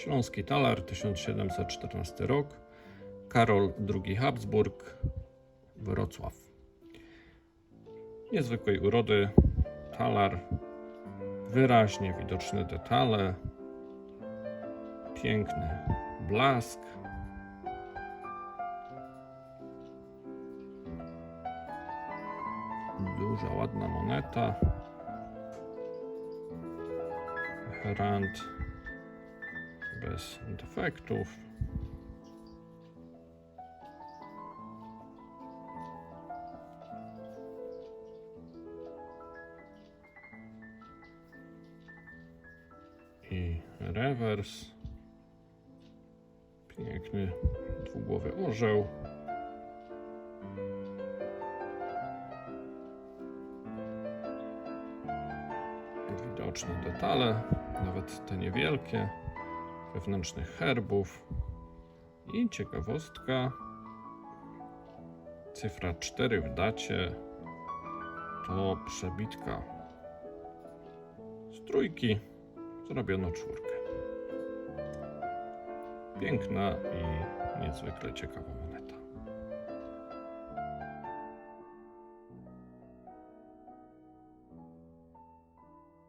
Śląski talar, 1714 rok. Karol II Habsburg, Wrocław. Niezwykłej urody talar, wyraźnie widoczne detale, piękny blask. Duża, ładna moneta. Rand bez defektów. I rewers. Piękny dwugłowy orzeł. Widoczne detale, nawet te niewielkie, wewnętrznych herbów. I ciekawostka, cyfra 4 w dacie to przebitka z trójki, zrobiono czwórkę. Piękna i niezwykle ciekawa.